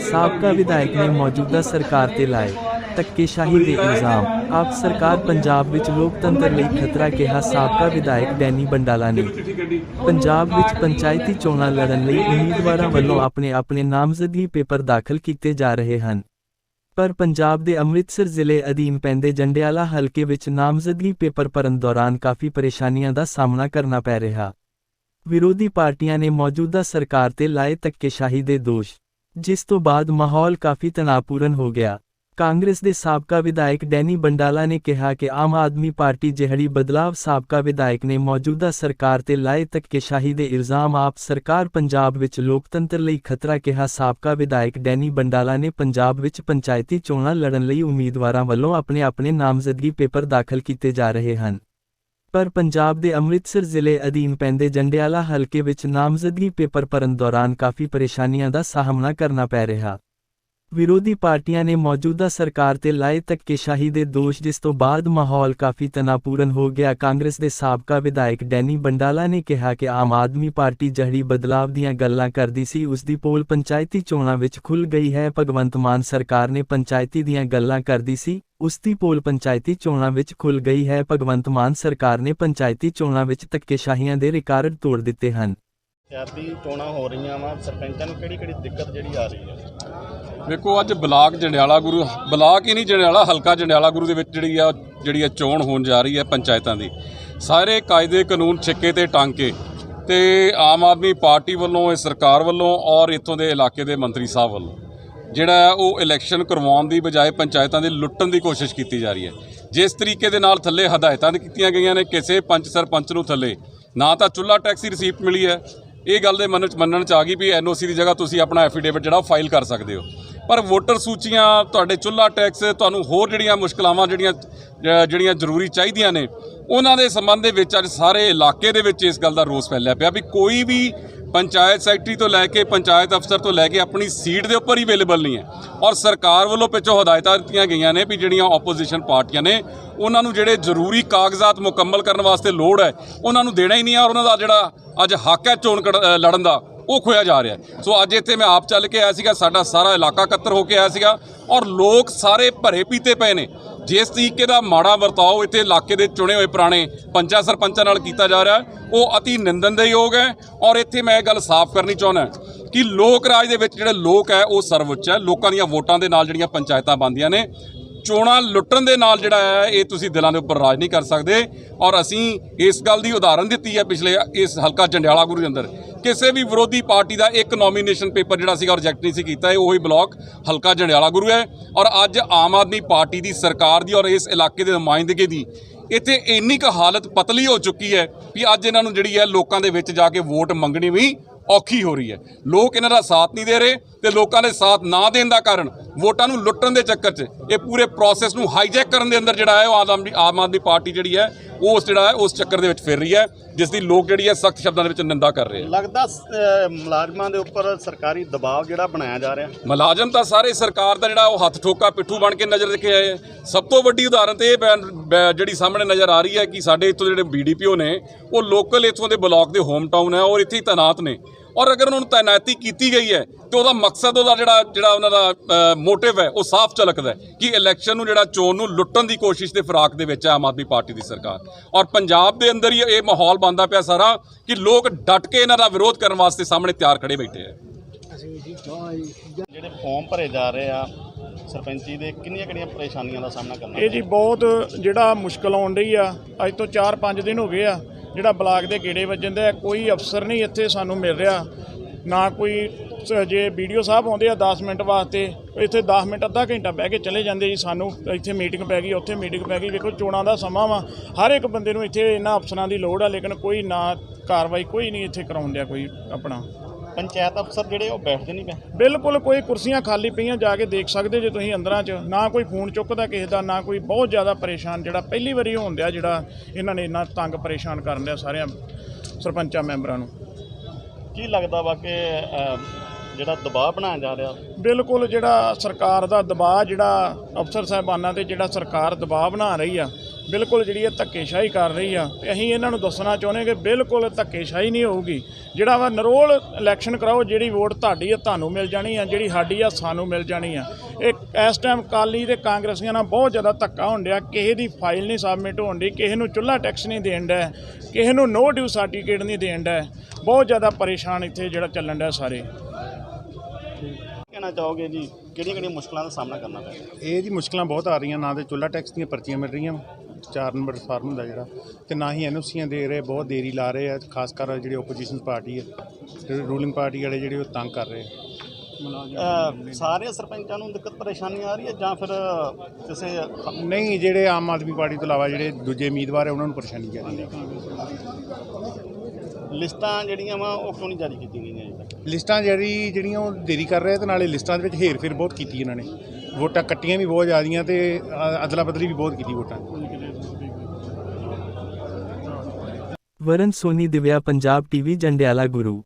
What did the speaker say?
ਸਾਬਕਾ ਵਿਧਾਇਕ ਨੇ ਮੌਜੂਦਾ ਸਰਕਾਰ ਤੇ ਲਾਏ ਧੱਕੇਸ਼ਾਹੀ ਦੇ ਇਲਜ਼ਾਮ। ਆਪ ਸਰਕਾਰ ਪੰਜਾਬ ਵਿੱਚ ਲੋਕਤੰਤਰ ਲਈ ਖਤਰਾ ਕਿਹਾ ਸਾਬਕਾ ਵਿਧਾਇਕ ਡੈਨੀ ਬੰਡਾਲਾ ਨੇ। ਪੰਜਾਬ ਵਿੱਚ ਪੰਚਾਇਤੀ ਚੋਣਾਂ ਲੜਨ ਲਈ ਉਮੀਦਵਾਰਾਂ ਵੱਲੋਂ ਆਪਣੇ ਆਪਣੇ ਨਾਮਜ਼ਦਗੀ ਪੇਪਰ ਦਾਖਲ ਕੀਤੇ ਜਾ ਰਹੇ ਹਨ। ਪਰ ਪੰਜਾਬ ਦੇ ਅੰਮ੍ਰਿਤਸਰ ਜ਼ਿਲ੍ਹੇ ਅਧੀਨ ਪੈਂਦੇ ਜੰਡਿਆਲਾ ਹਲਕੇ ਵਿੱਚ ਨਾਮਜ਼ਦਗੀ ਪੇਪਰ ਭਰਨ ਦੌਰਾਨ ਕਾਫੀ ਪਰੇਸ਼ਾਨੀਆਂ ਦਾ ਸਾਹਮਣਾ ਕਰਨਾ ਪੈ ਰਿਹਾ। ਵਿਰੋਧੀ ਪਾਰਟੀਆਂ ਨੇ ਮੌਜੂਦਾ ਸਰਕਾਰ ਤੇ ਲਾਏ ਧੱਕੇਸ਼ਾਹੀ ਦੇ ਦੋਸ਼। ਜਿਸ ਤੋਂ ਬਾਅਦ ਮਾਹੌਲ ਕਾਫੀ ਤਣਾਅਪੂਰਨ ਹੋ ਗਿਆ। ਕਾਂਗਰਸ ਦੇ ਸਾਬਕਾ ਵਿਧਾਇਕ ਡੈਨੀ ਬੰਡਾਲਾ ਨੇ ਕਿਹਾ ਕਿ ਆਮ ਆਦਮੀ ਪਾਰਟੀ ਜਿਹੜੀ ਬਦਲਾਵ ਸਾਬਕਾ ਵਿਧਾਇਕ ਨੇ ਮੌਜੂਦਾ ਸਰਕਾਰ ਤੇ ਲਾਏ ਧੱਕੇਸ਼ਾਹੀ ਦੇ ਇਲਜ਼ਾਮ ਆਪ ਸਰਕਾਰ ਪੰਜਾਬ ਵਿੱਚ ਲੋਕਤੰਤਰ ਲਈ ਖਤਰਾ ਕਿਹਾ ਸਾਬਕਾ ਵਿਧਾਇਕ ਡੈਨੀ ਬੰਡਾਲਾ ਨੇ ਪੰਜਾਬ ਵਿੱਚ ਪੰਚਾਇਤੀ ਚੋਣਾਂ ਲੜਨ ਲਈ ਉਮੀਦਵਾਰਾਂ ਵੱਲੋਂ ਆਪਣੇ ਆਪਣੇ ਨਾਮਜ਼ਦਗੀ ਪੇਪਰ ਦਾਖਲ ਕੀਤੇ ਜਾ ਰਹੇ ਹਨ। ਪਰ ਪੰਜਾਬ ਦੇ ਅੰਮ੍ਰਿਤਸਰ ਜ਼ਿਲ੍ਹੇ ਅਧੀਨ ਪੈਂਦੇ ਜੰਡਿਆਲਾ ਹਲਕੇ ਵਿੱਚ ਨਾਮਜ਼ਦਗੀ ਪੇਪਰ ਭਰਨ ਦੌਰਾਨ ਕਾਫੀ ਪਰੇਸ਼ਾਨੀਆਂ ਦਾ ਸਾਹਮਣਾ ਕਰਨਾ ਪੈ ਰਿਹਾ। ਵਿਰੋਧੀ ਪਾਰਟੀਆਂ ਨੇ ਮੌਜੂਦਾ ਸਰਕਾਰ ਤੇ ਲਾਏ ਧੱਕੇਸ਼ਾਹੀ ਦੇ ਦੋਸ਼, ਜਿਸ ਤੋਂ ਬਾਅਦ ਮਾਹੌਲ ਕਾਫੀ ਤਣਾਅਪੂਰਨ ਹੋ ਗਿਆ। ਕਾਂਗਰਸ ਦੇ ਸਾਬਕਾ ਵਿਧਾਇਕ ਡੈਨੀ ਬੰਡਾਲਾ ਨੇ ਕਿਹਾ ਕਿ ਆਮ ਆਦਮੀ ਪਾਰਟੀ ਜਿਹੜੀ ਬਦਲਾਵ ਦੀਆਂ ਗੱਲਾਂ ਕਰਦੀ ਸੀ, ਉਸ ਦੀ ਪੋਲ ਪੰਚਾਇਤੀ ਚੋਣਾਂ ਵਿੱਚ ਖੁੱਲ ਗਈ ਹੈ। ਭਗਵੰਤ ਮਾਨ ਸਰਕਾਰ ਨੇ ਪੰਚਾਇਤੀ ਦੀਆਂ ਗੱਲਾਂ ਕਰਦੀ ਸੀ, ਉਸ ਦੀ ਪੋਲ ਪੰਚਾਇਤੀ ਚੋਣਾਂ ਵਿੱਚ ਖੁੱਲ ਗਈ ਹੈ। ਭਗਵੰਤ ਮਾਨ ਸਰਕਾਰ ਨੇ ਪੰਚਾਇਤੀ ਚੋਣਾਂ ਵਿੱਚ ਧੱਕੇਸ਼ਾਹੀਆਂ ਦੇ ਰਿਕਾਰਡ ਤੋੜ ਦਿੱਤੇ ਹਨ। ਪੰਜਾਬੀ ਚੋਣਾਂ ਹੋ ਰਹੀਆਂ ਵਾ। ਸਰਪੰਚਾਂ ਨੂੰ ਕਿਹੜੀ ਕਿਹੜੀ ਦਿੱਕਤ ਜਿਹੜੀ ਆ ਰਹੀ ਹੈ? ਦੇਖੋ, ਅੱਜ ਬਲਾਕ ਜੰਡਿਆਲਾ ਗੁਰੂ ਬਲਾਕ ਹੀ ਨਹੀਂ, ਜੰਡਿਆਲਾ, ਹਲਕਾ ਜੰਡਿਆਲਾ ਗੁਰੂ ਦੇ ਵਿੱਚ ਜਿਹੜੀ ਆ ਜਿਹੜੀ ਆ ਚੋਣ ਹੋਣ ਜਾ ਰਹੀ ਹੈ ਪੰਚਾਇਤਾਂ ਦੀ। ਸਾਰੇ ਕਾਇਦੇ ਕਾਨੂੰਨ ਛਿੱਕੇ ਤੇ ਟਾਂਕੇ ਤੇ ਆਮ ਆਦਮੀ ਪਾਰਟੀ ਵੱਲੋਂ, ਇਹ ਸਰਕਾਰ ਵੱਲੋਂ ਔਰ ਇੱਥੋਂ ਦੇ ਇਲਾਕੇ ਦੇ ਮੰਤਰੀ ਸਾਹਿਬ ਵੱਲੋਂ ਜਿਹੜਾ ਉਹ ਇਲੈਕਸ਼ਨ ਕਰਵਾਉਣ ਦੀ ਬਜਾਏ ਪੰਚਾਇਤਾਂ ਦੇ ਲੁੱਟਣ ਦੀ ਕੋਸ਼ਿਸ਼ ਕੀਤੀ ਜਾ ਰਹੀ ਹੈ। ਜਿਸ ਤਰੀਕੇ ਦੇ ਨਾਲ ਥੱਲੇ ਹਦਾਇਤਾਂ ਕੀਤੀਆਂ ਗਈਆਂ ਨੇ, ਕਿਸੇ ਪੰਚ ਸਰਪੰਚ ਨੂੰ ਥੱਲੇ, ਨਾ ਤਾਂ ਚੁੱਲਾ ਟੈਕਸ ਦੀ ਰਸੀਪਟ ਮਿਲੀ ਹੈ। ਇਹ ਗੱਲ ਦੇ ਮੰਨ ਚ ਮੰਨਣ ਚ ਆ ਗਈ ਵੀ ਐਨਓਸੀ ਦੀ ਜਗ੍ਹਾ ਤੁਸੀਂ ਆਪਣਾ ਐਫੀਡੇਵਿਟ ਜਿਹੜਾ ਫਾਈਲ ਕਰ ਸਕਦੇ ਹੋ। ਪਰ ਵੋਟਰ ਸੂਚੀਆਂ, ਤੁਹਾਡੇ ਚੁੱਲ੍ਹਾ ਟੈਕਸ, ਤੁਹਾਨੂੰ ਹੋਰ ਜਿਹੜੀਆਂ ਮੁਸ਼ਕਲਾਵਾਂ ਜਿਹੜੀਆਂ ਜਿਹੜੀਆਂ ਜ਼ਰੂਰੀ ਚਾਹੀਦੀਆਂ ਨੇ, ਉਹਨਾਂ ਦੇ ਸੰਬੰਧ ਦੇ ਵਿੱਚ ਅੱਜ ਸਾਰੇ ਇਲਾਕੇ ਦੇ ਵਿੱਚ ਇਸ ਗੱਲ ਦਾ ਰੋਸ ਫੈਲਿਆ ਪਿਆ ਵੀ ਕੋਈ ਵੀ ਪੰਚਾਇਤ ਸੈਕਟਰੀ ਤੋਂ ਲੈ ਕੇ ਪੰਚਾਇਤ ਅਫਸਰ ਤੋਂ ਲੈ ਕੇ ਆਪਣੀ ਸੀਟ ਦੇ ਉੱਪਰ ਹੀ ਅਵੇਲੇਬਲ ਨਹੀਂ ਹੈ। ਔਰ ਸਰਕਾਰ ਵੱਲੋਂ ਪਿੱਛੋਂ ਹਦਾਇਤਾਂ ਦਿੱਤੀਆਂ ਗਈਆਂ ਨੇ ਵੀ ਜਿਹੜੀਆਂ ਆਪੋਜੀਸ਼ਨ ਪਾਰਟੀਆਂ ਨੇ, ਉਹਨਾਂ ਨੂੰ ਜਿਹੜੇ ਜ਼ਰੂਰੀ ਕਾਗਜ਼ਾਤ ਮੁਕੰਮਲ ਕਰਨ ਵਾਸਤੇ ਲੋੜ ਹੈ, ਉਹਨਾਂ ਨੂੰ ਦੇਣਾ ਹੀ ਨਹੀਂ ਹੈ ਔਰ ਉਹਨਾਂ ਦਾ ਜਿਹੜਾ ਅੱਜ ਹੱਕ ਹੈ ਚੋਣ ਕੜ- ਲੜਨ ਦਾ। ਉਹ ਖੋਇਆ ਜਾ ਰਿਹਾ ਸੋ ਅੱਜ ਇੱਥੇ ਮੈਂ ਆਪ ਚੱਲ ਕੇ ਆਇਆ ਸੀਗਾ ਸਾਡਾ ਸਾਰਾ ਇਲਾਕਾ ਇਕੱਤਰ ਹੋ ਕੇ ਆਇਆ ਸੀਗਾ ਔਰ ਲੋਕ ਸਾਰੇ ਭਰੇ ਪੀਤੇ ਪਏ ਨੇ। ਜਿਸ ਤਰੀਕੇ ਦਾ ਮਾੜਾ ਵਰਤਾਓ ਇੱਥੇ ਇਲਾਕੇ ਦੇ ਚੁਣੇ ਹੋਏ ਪੁਰਾਣੇ ਪੰਚਾਂ ਸਰਪੰਚਾਂ ਨਾਲ ਕੀਤਾ ਜਾ ਰਿਹਾ ਹੈ, ਉਹ ਅਤੀ ਨਿੰਦਨਯੋਗ ਹੈ ਔਰ ਇੱਥੇ ਮੈਂ ਇਹ ਗੱਲ ਸਾਫ਼ ਕਰਨੀ ਚਾਹੁੰਦਾ ਕਿ ਲੋਕ ਰਾਜ ਦੇ ਵਿੱਚ ਜਿਹੜੇ ਲੋਕ ਹੈ ਉਹ ਸਰਵਉੱਚ ਹੈ। ਲੋਕਾਂ ਦੀਆਂ ਵੋਟਾਂ ਦੇ ਨਾਲ ਜਿਹੜੀਆਂ ਪੰਚਾਇਤਾਂ ਬਣਦੀਆਂ ਨੇ ਚੋਣਾਂ ਲੁੱਟਣ ਦੇ ਨਾਲ ਜਿਹੜਾ ਹੈ ਇਹ ਤੁਸੀਂ ਦਿਲਾਂ ਦੇ ਉੱਪਰ ਰਾਜ ਨਹੀਂ ਕਰ ਸਕਦੇ ਔਰ ਅਸੀਂ ਇਸ ਗੱਲ ਦੀ ਉਦਾਹਰਨ ਦਿੱਤੀ ਹੈ ਪਿਛਲੇ ਇਸ ਹਲਕਾ ਜੰਡਿਆਲਾ ਗੁਰੂ ਦੇ ਅੰਦਰ ਕਿਸੇ ਵੀ ਵਿਰੋਧੀ ਪਾਰਟੀ ਦਾ ਇੱਕ ਨੋਮੀਨੇਸ਼ਨ ਪੇਪਰ ਜਿਹੜਾ ਸੀਗਾ ਰਿਜੈਕਟ ਨਹੀਂ ਸੀ ਕੀਤਾ, ਇਹ ਉਹੀ ਬਲਾਕ ਹਲਕਾ ਜੰਡਿਆਲਾ ਗੁਰੂ ਹੈ ਔਰ ਅੱਜ ਆਮ ਆਦਮੀ ਪਾਰਟੀ ਦੀ ਸਰਕਾਰ ਦੀ ਔਰ ਇਸ ਇਲਾਕੇ ਦੇ ਨੁਮਾਇੰਦਗੀ ਦੀ ਇੱਥੇ ਇੰਨੀ ਕੁ ਹਾਲਤ ਪਤਲੀ ਹੋ ਚੁੱਕੀ ਹੈ ਕਿ ਅੱਜ ਇਹਨਾਂ ਨੂੰ ਜਿਹੜੀ ਹੈ ਲੋਕਾਂ ਦੇ ਵਿੱਚ ਜਾ ਕੇ ਵੋਟ ਮੰਗਣੀ ਵੀ ਔਖੀ ਹੋ ਰਹੀ ਹੈ। ਲੋਕ ਇਹਨਾਂ ਦਾ ਸਾਥ ਨਹੀਂ ਦੇ ਰਹੇ ਤੇ ਲੋਕਾਂ ਦੇ ਸਾਥ ਨਾ ਦੇਣ ਦਾ ਕਾਰਨ ਵੋਟਾਂ ਨੂੰ ਲੁੱਟਣ ਦੇ ਚੱਕਰ 'ਚ ਇਹ ਪੂਰੇ ਪ੍ਰੋਸੈਸ ਨੂੰ ਹਾਈਜੈਕ ਕਰਨ ਦੇ ਅੰਦਰ ਜਿਹੜਾ ਹੈ ਉਹ ਆਮ ਆਦਮੀ ਆਮ ਆਦਮੀ ਪਾਰਟੀ ਜਿਹੜੀ ਹੈ ਉਸ ਜਿਹੜਾ ਹੈ ਉਸ ਚੱਕਰ ਦੇ ਵਿੱਚ ਫਿਰ ਰਹੀ ਹੈ ਜਿਸ ਦੀ ਲੋਕ ਜਿਹੜੀ ਹੈ ਸਖਤ ਸ਼ਬਦਾਂ ਦੇ ਵਿੱਚ ਨਿੰਦਾ ਕਰ ਰਹੇ ਆ ਲੱਗਦਾ ਮੁਲਾਜ਼ਮਾਂ ਦੇ ਉੱਪਰ ਸਰਕਾਰੀ ਦਬਾਅ ਜਿਹੜਾ ਬਣਾਇਆ ਜਾ ਰਿਹਾ। ਮੁਲਾਜ਼ਮ ਤਾਂ ਸਾਰੇ ਸਰਕਾਰ ਦਾ ਜਿਹੜਾ ਉਹ ਹੱਥ ਠੋਕਾ ਪਿੱਠੂ ਬਣ ਕੇ ਨਜ਼ਰ ਰੱਖੇ ਆਏ ਹੈ। ਸਭ ਤੋਂ ਵੱਡੀ ਉਦਾਹਰਨ ਤੇ ਇਹ ਜਿਹੜੀ ਸਾਹਮਣੇ ਨਜ਼ਰ ਆ ਰਹੀ ਹੈ ਕਿ ਸਾਡੇ ਇੱਥੋਂ ਜਿਹੜੇ ਬੀਡੀਪੀਓ ਨੇ ਉਹ ਲੋਕਲ ਇੱਥੋਂ ਦੇ ਬਲਾਕ ਦੇ ਹੋਮ ਟਾਊਨ ਹੈ ਔਰ ਇੱਥੇ ਹੀ ਤਾਇਨਾਤ ਨੇ। ਔਰ ਅਗਰ ਉਹਨਾਂ ਨੂੰ ਤਾਇਨਾਤੀ ਕੀਤੀ ਗਈ ਹੈ ਤੇ ਉਹਦਾ ਮਕਸਦ ਉਹਦਾ ਜਿਹੜਾ ਜਿਹੜਾ ਉਹਨਾਂ ਦਾ ਮੋਟਿਵ ਹੈ ਉਹ ਸਾਫ਼ ਝਲਕਦਾ ਹੈ ਕਿ ਇਲੈਕਸ਼ਨ ਨੂੰ ਜਿਹੜਾ ਚੋਣ ਨੂੰ ਲੁੱਟਣ ਦੀ ਕੋਸ਼ਿਸ਼ ਦੇ ਫਿਰਾਕ ਦੇ ਵਿੱਚ ਹੈ ਆਮ ਆਦਮੀ ਪਾਰਟੀ ਦੀ ਸਰਕਾਰ। ਔਰ ਪੰਜਾਬ ਦੇ ਅੰਦਰ ਹੀ ਇਹ ਮਾਹੌਲ ਬਣਦਾ ਪਿਆ ਸਾਰਾ ਕਿ ਲੋਕ ਡਟ ਕੇ ਇਹਨਾਂ ਦਾ ਵਿਰੋਧ ਕਰਨ ਵਾਸਤੇ ਸਾਹਮਣੇ ਤਿਆਰ ਖੜੇ ਬੈਠੇ ਹੈ। ਜਿਹੜੇ ਫਾਰਮ ਭਰੇ ਜਾ ਰਹੇ ਆ ਸਰਪੰਚੀ ਦੇ ਕਿੰਨੀਆਂ ਕਿੰਨੀਆਂ ਪਰੇਸ਼ਾਨੀਆਂ ਦਾ ਸਾਹਮਣਾ ਕਰਨਾ ਇਹ ਜੀ ਬਹੁਤ ਜਿਹੜਾ ਮੁਸ਼ਕਲ ਆਉਣ ਰਹੀ ਆ ਅੱਜ ਤੋਂ 4-5 ਦਿਨ ਹੋ ਗਏ ਆ ਜਿਹੜਾ ਬਲਾਕ ਦੇ ਗੇੜੇ ਵੱਜਣ ਦੇ ਕੋਈ ਅਫਸਰ ਨਹੀਂ ਇੱਥੇ ਸਾਨੂੰ ਮਿਲ ਰਿਹਾ। ਨਾ ਕੋਈ ਸ- ਜੇ ਵੀਡੀਓ ਸਾਹਿਬ ਆਉਂਦੇ ਆ 10 ਮਿੰਟ ਵਾਸਤੇ, ਇੱਥੇ 10 ਮਿੰਟ, ਅੱਧਾ ਘੰਟਾ ਬਹਿ ਕੇ ਚਲੇ ਜਾਂਦੇ ਜੀ ਸਾਨੂੰ। ਇੱਥੇ ਮੀਟਿੰਗ ਪੈ ਗਈ, ਉੱਥੇ ਮੀਟਿੰਗ ਪੈ ਗਈ। ਵੇਖੋ, ਚੋਣਾਂ ਦਾ ਸਮਾਂ ਵਾ। ਹਰ ਇੱਕ ਬੰਦੇ ਨੂੰ ਇੱਥੇ ਇਹਨਾਂ ਅਫਸਰਾਂ ਦੀ ਲੋੜ ਆ, ਲੇਕਿਨ ਕੋਈ ਨਾ ਕਾਰਵਾਈ, ਕੋਈ ਨਹੀਂ ਇੱਥੇ ਕਰਾਉਣ ਡਿਆ ਕੋਈ ਆਪਣਾ। ਪੰਚਾਇਤ ਅਫਸਰ ਜਿਹੜੇ ਉਹ ਬੈਠਦੇ ਨਹੀਂ ਪਏ ਬਿਲਕੁਲ ਕੋਈ ਕੁਰਸੀਆਂ ਖਾਲੀ ਪਈਆਂ ਜਾ ਕੇ ਦੇਖ ਸਕਦੇ ਜੇ ਤੁਸੀਂ ਅੰਦਰਾਂ 'ਚ। ਨਾ ਕੋਈ ਫੋਨ ਚੁੱਕਦਾ ਕਿਸੇ ਦਾ ਨਾ ਕੋਈ ਬਹੁਤ ਜ਼ਿਆਦਾ ਪਰੇਸ਼ਾਨ ਜਿਹੜਾ ਪਹਿਲੀ ਵਾਰੀ ਹੋਣ ਡਿਆ ਜਿਹੜਾ ਇਹਨਾਂ ਨੇ ਇੰਨਾ ਤੰਗ ਪਰੇਸ਼ਾਨ ਕਰਨ ਡਿਆ ਸਾਰਿਆਂ ਸਰਪੰਚਾਂ ਮੈਂਬਰਾਂ ਨੂੰ। ਕੀ ਲੱਗਦਾ ਵਾ ਕਿ ਅਹ, ਜਿਹੜਾ ਦਬਾਅ ਬਣਾਇਆ ਜਾ ਰਿਹਾ? ਬਿਲਕੁਲ ਜਿਹੜਾ ਸਰਕਾਰ ਦਾ ਦਬਾਅ ਜਿਹੜਾ ਅਫਸਰ ਸਾਹਿਬਾਨਾਂ ਤੇ ਜਿਹੜਾ ਸਰਕਾਰ ਦਬਾਅ ਬਣਾ ਰਹੀ ਆ ਬਿਲਕੁਲ ਜਿਹੜੀ ਇਹ ਧੱਕੇਸ਼ਾਹੀ ਕਰ ਰਹੀ ਆ ਤੇ ਅਸੀਂ ਇਹਨਾਂ ਨੂੰ ਦੱਸਣਾ ਚਾਹੁੰਦੇ ਕਿ ਬਿਲਕੁਲ ਧੱਕੇਸ਼ਾਹੀ ਨਹੀਂ ਹੋਊਗੀ। ਜਿਹੜਾ ਵਾ ਨਰੋਲ ਇਲੈਕਸ਼ਨ ਕਰਾਓ ਜਿਹੜੀ ਵੋਟ ਤੁਹਾਡੀ ਆ ਤੁਹਾਨੂੰ ਮਿਲ ਜਾਣੀ ਆ ਜਿਹੜੀ ਸਾਡੀ ਆ ਸਾਨੂੰ ਮਿਲ ਜਾਣੀ ਆ। ਇਹ ਇਸ ਟਾਈਮ ਕਾਲੀ ਤੇ ਕਾਂਗਰਸੀਆਂ ਨਾਲ ਬਹੁਤ ਜ਼ਿਆਦਾ ਧੱਕਾ ਹੋਣ ਡਿਆ ਕਿਸੇ ਦੀ ਫਾਈਲ ਨਹੀਂ ਸਬਮਿਟ ਹੋਣ ਡਈ ਕਿਸੇ ਨੂੰ ਚੁੱਲ੍ਹਾ ਟੈਕਸ ਨਹੀਂ ਦੇਣ ਡਿਆ ਕਿਸੇ ਨੂੰ ਨੋ ਡਿਊ ਸਰਟੀਫਿਕੇਟ ਨਹੀਂ ਦੇਣ ਡਿਆ। ਬਹੁਤ ਜ਼ਿਆਦਾ ਪਰੇਸ਼ਾਨ ਇੱਥੇ ਜਿਹੜਾ ਚੱਲਣ ਡਿਆ ਸਾਰੇ। ਕਹਿਣਾ ਚਾਹੋਗੇ ਜੀ? ਕਿਹੜੀਆਂ ਕਿਹੜੀਆਂ ਮੁਸ਼ਕਲਾਂ ਦਾ ਸਾਹਮਣਾ ਕਰਨਾ ਪੈ ਰਿਹਾ ਇਹ ਜੀ ਮੁਸ਼ਕਲਾਂ ਬਹੁਤ ਆ ਰਹੀਆਂ ਨਾ ਤੇ ਚੁੱਲ੍ਹਾ ਟੈਕਸ ਦੀਆਂ ਪਰਚੀਆਂ ਮਿਲ ਰਹੀਆਂ ਚਾਰ ਨੰਬਰ ਫਾਰਮ ਹੁੰਦਾ ਜਿਹੜਾ ਤੇ ਨਾ ਹੀ ਐਨਓਸੀਆਂ ਦੇ ਰਹੇ ਬਹੁਤ ਦੇਰੀ ਲਾ ਰਹੇ ਆ ਖਾਸ ਕਰ ਜਿਹੜੀ ਆਪੋਜੀਸ਼ਨ ਪਾਰਟੀ ਹੈ ਰੂਲਿੰਗ ਪਾਰਟੀ ਵਾਲੇ ਜਿਹੜੇ ਉਹ ਤੰਗ ਕਰ ਰਹੇ ਆ। ਅਹ ਸਾਰੇ ਸਰਪੰਚਾਂ ਨੂੰ ਦਿੱਕਤ ਪਰੇਸ਼ਾਨੀ ਆ ਰਹੀ ਹੈ ਜਾਂ ਫਿਰ ਕਿਸੇ ਨਹੀਂ ਜਿਹੜੇ ਆਮ ਆਦਮੀ ਪਾਰਟੀ ਤੋਂ ਇਲਾਵਾ ਜਿਹੜੇ ਦੂਜੇ ਉਮੀਦਵਾਰ ਹੈ ਉਹਨਾਂ ਨੂੰ ਪਰੇਸ਼ਾਨੀ ਆ ਰਹੀ ਹੈ। ਲਿਸਟਾਂ ਜਿਹੜੀਆਂ ਵਾ ਉਹ ਕਿਉਂ ਨਹੀਂ ਜਾਰੀ ਕੀਤੀਆਂ ਗਈਆਂ ਅਜੇ ਤੱਕ? ਲਿਸਟਾਂ ਜਿਹੜੀ ਜਿਹੜੀਆਂ ਉਹ ਦੇਰੀ ਕਰ ਰਹੇ ਆ ਤੇ ਨਾਲੇ ਲਿਸਟਾਂ ਦੇ ਵਿੱਚ ਹੇਰ-ਫੇਰ ਬਹੁਤ ਕੀਤੀ ਇਹਨਾਂ ਨੇ। ਵੋਟਾਂ ਕੱਟੀਆਂ ਵੀ ਬਹੁਤ ਜ਼ਿਆਦੀਆਂ ਤੇ ਅਦਲਾ ਬਦਲੀ ਵੀ ਬਹੁਤ ਕੀਤੀ ਵੋਟਾਂ ਦੀ। ਵਰਨ ਸੋਨੀ ਦਿਵਿਆ ਪੰਜਾਬ ਟੀਵੀ ਜੰਡਿਆਲਾ ਗੁਰੂ